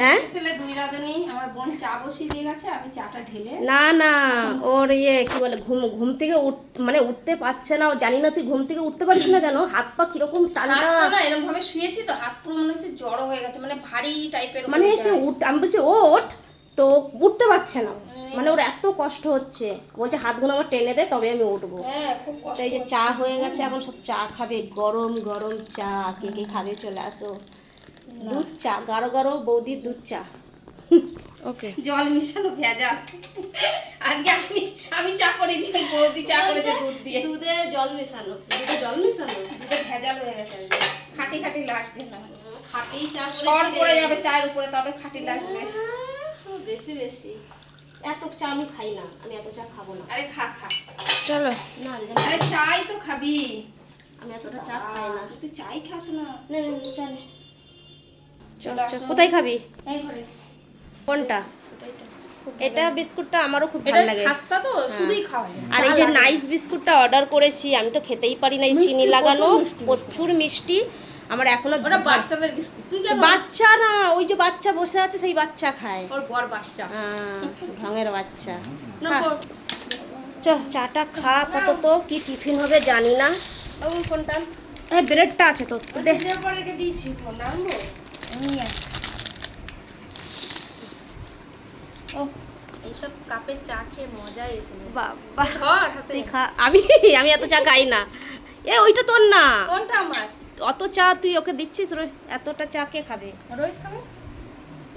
হ্যাঁ? ছেলে দুই রাঁধুনি। আমার বোন চা বসিয়ে দিয়ে গেছে আমি চাটা ঢেলে না না ওর ইয়ে কি বলে ঘুম ঘুম থেকে উঠ মানে উঠতে পারছে না। ও জানি না তুই ঘুম থেকে উঠতে পারিস না কেন? হাত পা কীরকম না এরকম ভাবে শুয়েছি তো হাত পুরো মনে হচ্ছে জড়ো হয়ে গেছে মানে ভারী টাইপের মানে উঠ আমি বলছি ওঠ। তো উঠতে পারছে না। মানে ওর এত কষ্ট হচ্ছে। বলছে হাতগুলো আমার টেনে দে তবে আমি উঠবো। হ্যাঁ তো এই যে চা হয়ে গেছে এখন সব চা খাবে। গরম গরম চা। কে কে খাবে? চলে আসো। দুধ চা গাঢ় গাঢ় বৌদির দুধ চা। ওকে। জল মিশানো ভেজা আজকে আমি আমি চা করিনি ওই বৌদি চা করেছে দুধ দিয়ে। দুধে জল মেশানো দুধে জল মেশানো? দুধে ভেজাল হয়ে গেছে। খাঁটি খাঁটি লাগছে না। খাটেই চা সর পড়ে যাবে চায়ের উপরে তবে খাঁটি লাগবে। বেশি বেশি। এত চা আমি খাই না আমি এত চা খাব না। আরে খা খা। চলো। না আরে চাই তো খাবি। আমি এতটা চা খাই না। তুই চাই খাস না। নে নে চল। চল। কোথায় খাবি? কোনটা? এটা বিস্কুটটা আমারও খুব ভালো লাগে। খাস্তা তো শুধুই খাওয়া যায়। আর এই যে নাইস বিস্কুটটা অর্ডার করেছি আমি তো খেতেই পারি না এই চিনি লাগানো প্রচুর মিষ্টি। আমার এখনও বাচ্চাদের বিস্কুট। বাচ্চা না ওই যে বাচ্চা বসে আছে সেই বাচ্চা খায়। ওর বর বাচ্চা। হ্যাঁ, ঢঙের বাচ্চা। না হ্যাঁ। চ চাটা খা আপাতত কি টিফিন হবে জানি না। ফোনটা এই ব্রেডটা আছে তো দে। দিয়েছি ফোন আনব। ও এইসব কাপে চা খেয়ে মজাই এসে। বাবা খা আমি আমি এত চা খাই না। এ ওইটা তোর না। কোনটা আমার? অত চা তুই ওকে দিচ্ছিস এতটা চা কে খাবে? রোহিত খাবে?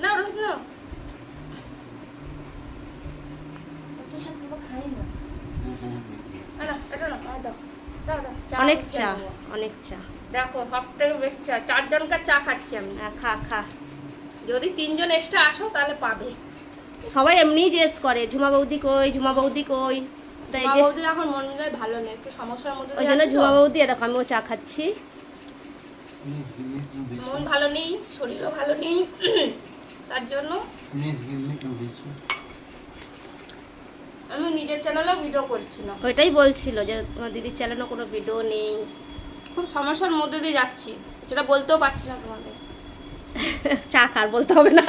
না রোহিত না। অনেক চা অনেক চা। দেখো সব থেকে বেশি চা চারজনকার চা খাচ্ছি আমি। হ্যাঁ, খা খা। যদি তিনজন এক্সট্রা আসো তাহলে পাবে। সবাই এমনিই জিজ্ঞেস করে ঝুমা বৌদি কই ঝুমা বৌদি কই? তাই যে বৌদির এখন মন মেজাজ ভালো নেই একটু সমস্যার মধ্যে ওই জন্য ঝুমা বৌদি দেখো আমিও চা খাচ্ছি। মন ভালো নেই শরীরও ভালো নেই তার জন্য আমি নিজের চ্যানেলেও ভিডিও করছি না। ওইটাই বলছিল যে তোমার দিদির চ্যানেলে কোনো ভিডিও নেই। খুব সমস্যার মধ্যে দিয়ে যাচ্ছি, যেটা বলতেও পারছি না তোমাদের। চা খার বলতে হবে না।